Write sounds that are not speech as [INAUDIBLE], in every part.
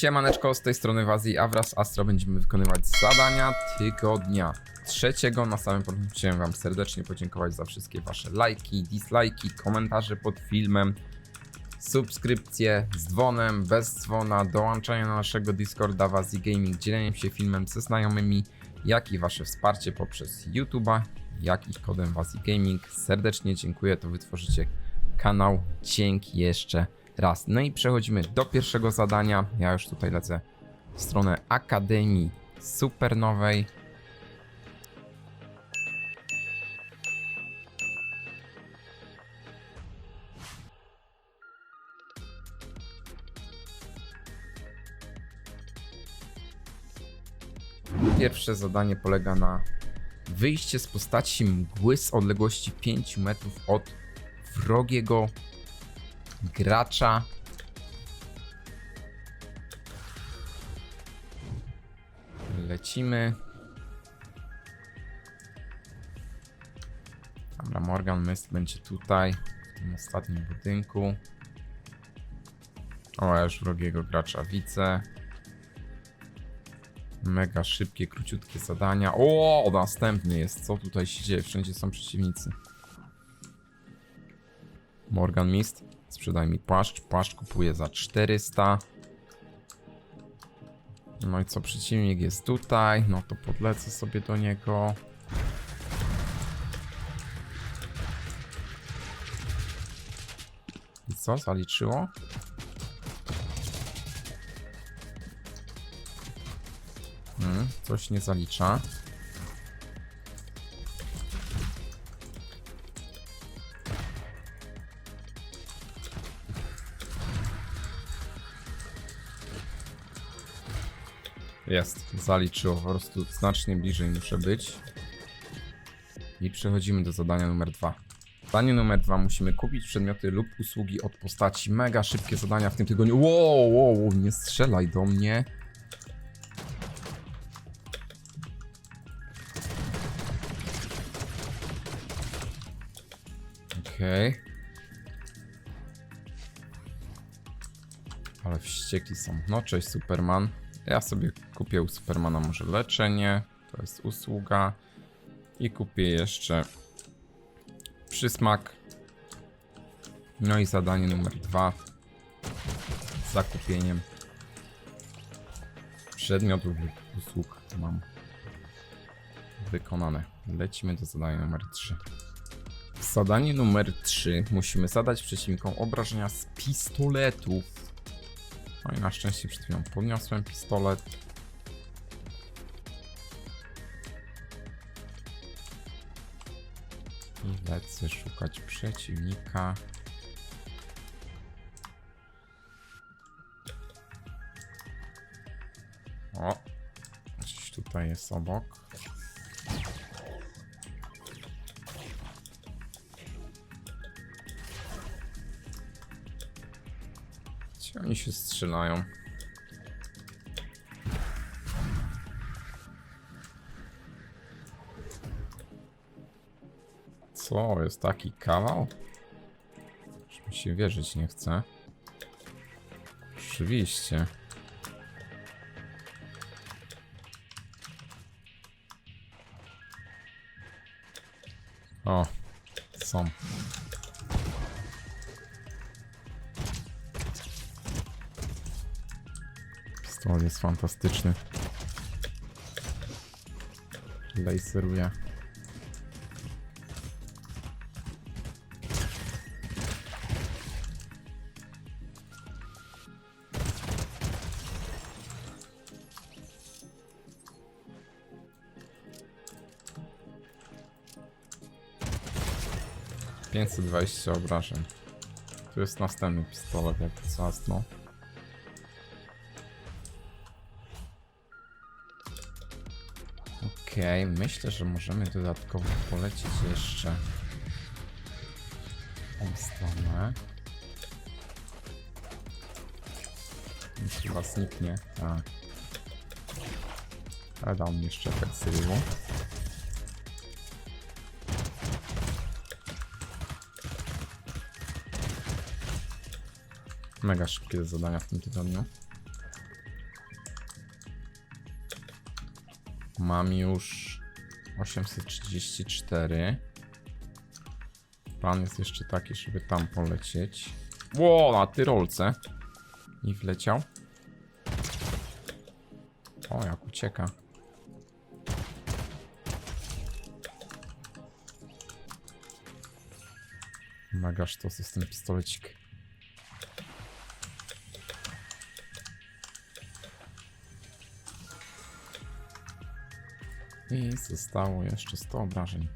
Siemaneczko, z tej strony Wazji, a wraz z Astro będziemy wykonywać zadania tygodnia trzeciego. Na samym początku chciałem wam serdecznie podziękować za wszystkie wasze lajki, dislajki, komentarze pod filmem, subskrypcje z dzwonem, bez dzwona, dołączanie na naszego Discorda Wazji Gaming, dzielenie się filmem ze znajomymi, jak i wasze wsparcie poprzez YouTube'a, jak i kodem Wazji Gaming. Serdecznie dziękuję, to wytworzycie kanał. Dzięki jeszcze raz. No i przechodzimy do pierwszego zadania. Ja już tutaj lecę w stronę Akademii Supernowej. Pierwsze zadanie polega na wyjście z postaci mgły z odległości 5 metrów od wrogiego gracza. Lecimy. Dobra, Morgan Mist będzie tutaj, w tym ostatnim budynku. O, ja już wrogiego gracza widzę. Mega szybkie, króciutkie zadania. O, następny jest. Co tutaj się dzieje? Wszędzie są przeciwnicy. Morgan Mist. Sprzedaj mi płaszcz. Płaszcz kupuję za 400. No i co, przeciwnik jest tutaj. No to podlecę sobie do niego. I co, zaliczyło? Hmm, coś nie zalicza. Jest, zaliczyło, po prostu znacznie bliżej muszę być. I przechodzimy do zadania numer dwa. Zadanie numer dwa musimy kupić przedmioty lub usługi od postaci. Mega szybkie zadania w tym tygodniu. Wow, wow, wow, nie strzelaj do mnie. Okej. Ale wścieki są. No, cześć Superman. Ja sobie kupię u Supermana może leczenie. To jest usługa. I kupię jeszcze przysmak. No i zadanie numer dwa. Zakupieniem przedmiotów lub usług mam wykonane. Lecimy do zadania numer 3. W zadaniu numer 3 musimy zadać przeciwnikom obrażenia z pistoletów. No i na szczęście przed chwilą podniosłem pistolet. I lecę szukać przeciwnika. O, gdzieś tutaj jest obok. Oni się strzelają? Co, jest taki kawał? Już mi się wierzyć nie chce. Oczywiście. O, są. Pistolet jest fantastyczny. Laseruje. Pięćset dwadzieścia obrażeń. Tu jest następny pistolet, jak zasnął. Okej, myślę, że możemy dodatkowo polecieć jeszcze tą stronę. Chyba zniknie, tak. Ale dał mi jeszcze efekt syrywu. Mega szybkie zadania w tym tygodniu. Mam już 834. Plan jest jeszcze taki, żeby tam polecieć. Ło, na tyrolce. I wleciał. O, jak ucieka. Mega sztos jest ten pistolecik. I zostało jeszcze 100 obrażeń.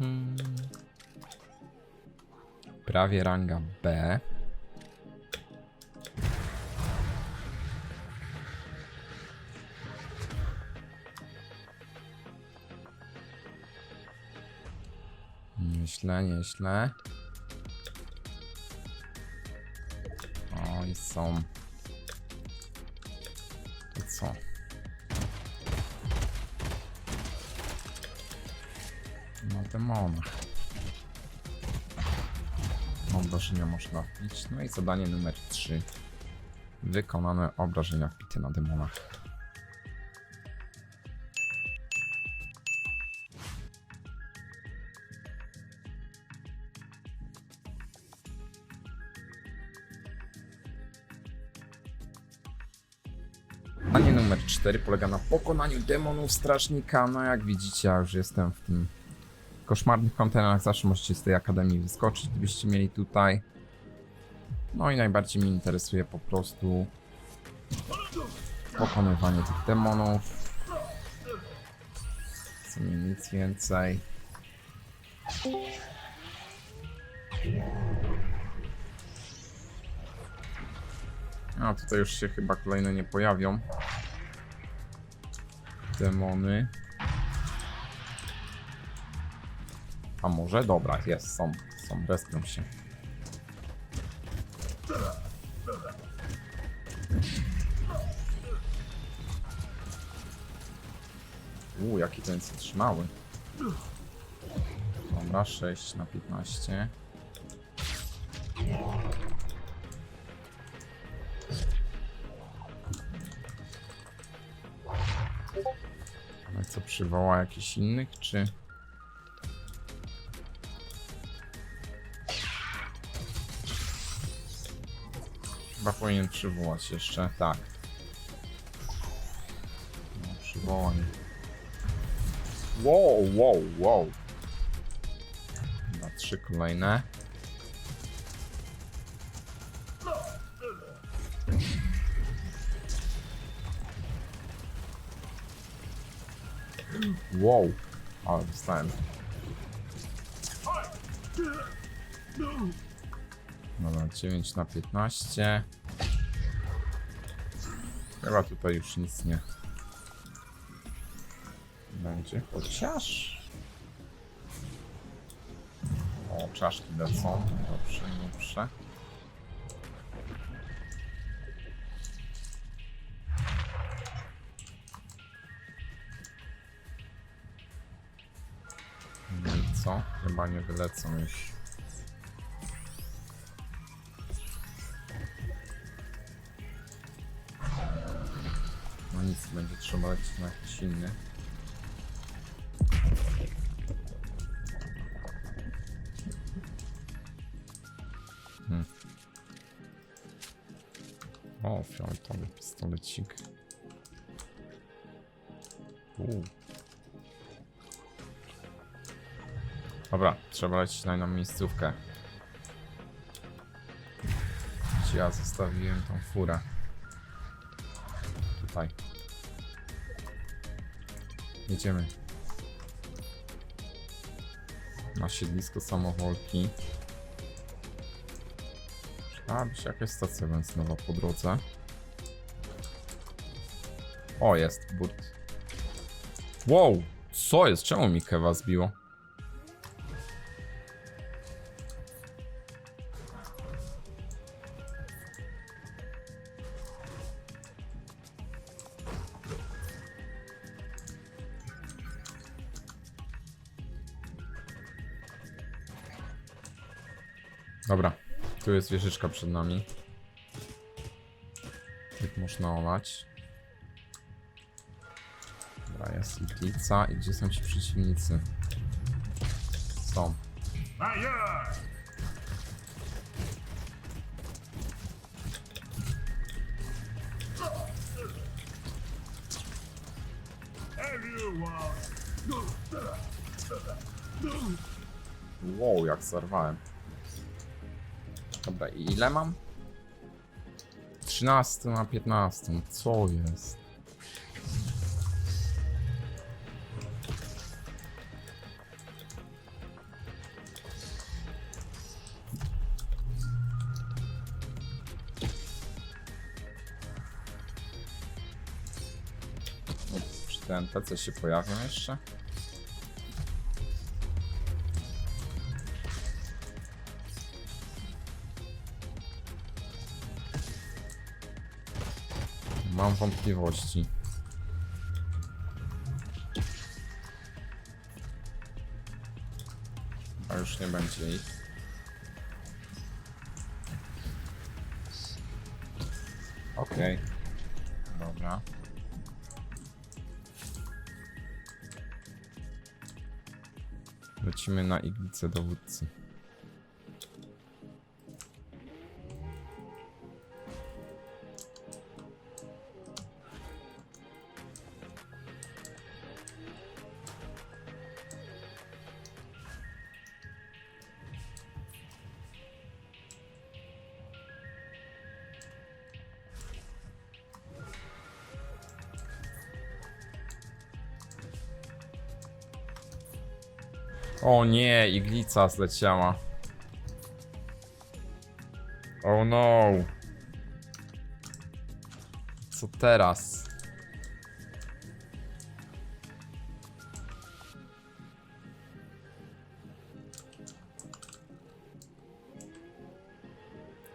Mhm. Prawie ranga B. Nieźle, nieźle. Oj, są. To co? Na demonach. Obrażenia można wbić. No i zadanie numer 3. Wykonane obrażenia wbite na demonach. 4 polega na pokonaniu demonów strażnika. No jak widzicie, ja już jestem w tym koszmarnych kontenerach. Zawsze możecie z tej akademii wyskoczyć, gdybyście mieli tutaj. No i najbardziej mnie interesuje po prostu pokonywanie tych demonów. W sumie nic więcej. A tutaj już się chyba kolejne nie pojawią. Demony. A może? Dobra, jest, są. Są, respią się. Uuu, jaki ten jest trzymały. Dobra, 6 na 15. Ale co, przywoła jakichś innych, czy... Chyba powinien przywołać jeszcze, tak. No, przywołań. Wow, wow, wow. Chyba trzy kolejne. Wow, ale dostałem. Dobra, 9 na 15. Chyba tutaj już nic nie będzie. Chociaż. O, czaszki lecą. Dobrze, dobrze. Co? Chyba nie wylecą już. No nic, będzie trzeba lecieć na jakiś inny. Hmm. O, fioletowy pistolecik. Uuu. Dobra, trzeba lecieć na inną miejscówkę. Gdzie ja zostawiłem tą furę. Tutaj. Jedziemy. Na siedlisko samowolki. Przydałaby być jakaś stacja benzynowa po drodze. O, jest, burt. Wow, co jest? Czemu mi kewa zbiło? Tu jest wieżyczka przed nami. Jak można olać. Dobra, jest iglica. I gdzie są ci przeciwnicy? Są. Wow, jak zarwałem. Dobra, i ile mam? 13 na 15. Co jest? Czy te NPC się pojawią jeszcze? Mam wątpliwości. A już nie będzie ich. Okej. Dobra. Lecimy na iglicę dowódcy. O nie, iglica zleciała. Oh no. Co teraz?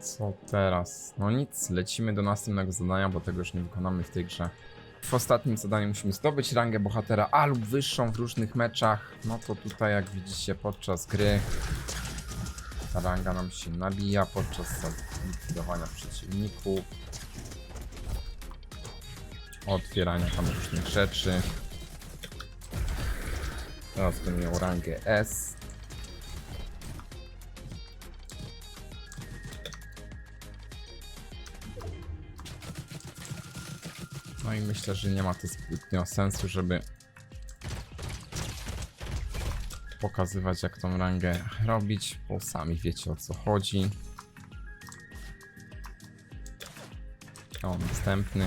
Co teraz? No nic, lecimy do następnego zadania, bo tego już nie wykonamy w tej grze. W ostatnim zadaniu musimy zdobyć rangę bohatera A lub wyższą w różnych meczach. No to tutaj jak widzicie podczas gry ta ranga nam się nabija podczas likwidowania przeciwników. Otwierania tam różnych rzeczy. Teraz będę miał rangę S. No i myślę, że nie ma to zbytnio sensu, żeby pokazywać jak tą rangę robić, bo sami wiecie o co chodzi. O, następny.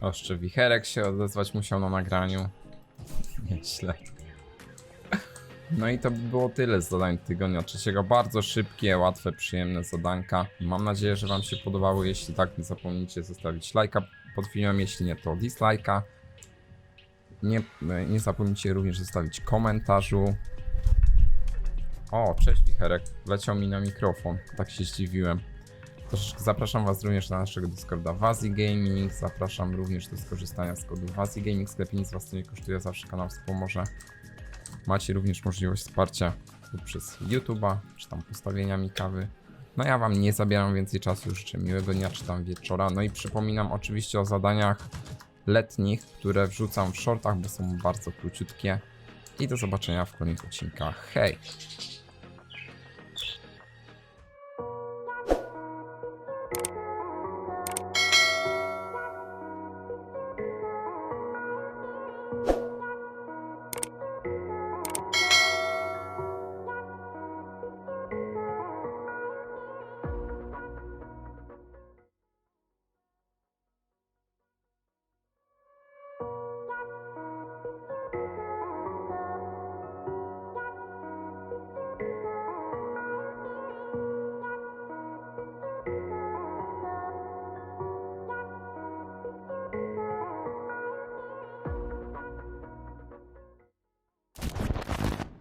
O, jeszcze wicherek się odezwać musiał na nagraniu. [LAUGHS] Nieźle. No i to by było tyle z zadań tygodnia trzeciego. Bardzo szybkie, łatwe, przyjemne zadanka. Mam nadzieję, że Wam się podobało. Jeśli tak, nie zapomnijcie zostawić lajka pod filmem. Jeśli nie, to dislajka. Nie, nie zapomnijcie również zostawić komentarzu. O, cześć Wicherek. Leciał mi na mikrofon. Tak się zdziwiłem. Troszeczkę zapraszam Was również na naszego Discorda Wazi Gaming. Zapraszam również do skorzystania z kodu Wazi Gaming. Sklep nic Was nie kosztuje, zawsze kanał wspomoże. Macie również możliwość wsparcia przez YouTube'a, czy tam postawieniami kawy. No ja wam nie zabieram więcej czasu, życzę miłego dnia czy tam wieczora. No i przypominam oczywiście o zadaniach letnich, które wrzucam w shortach, bo są bardzo króciutkie. I do zobaczenia w kolejnych odcinkach. Hej!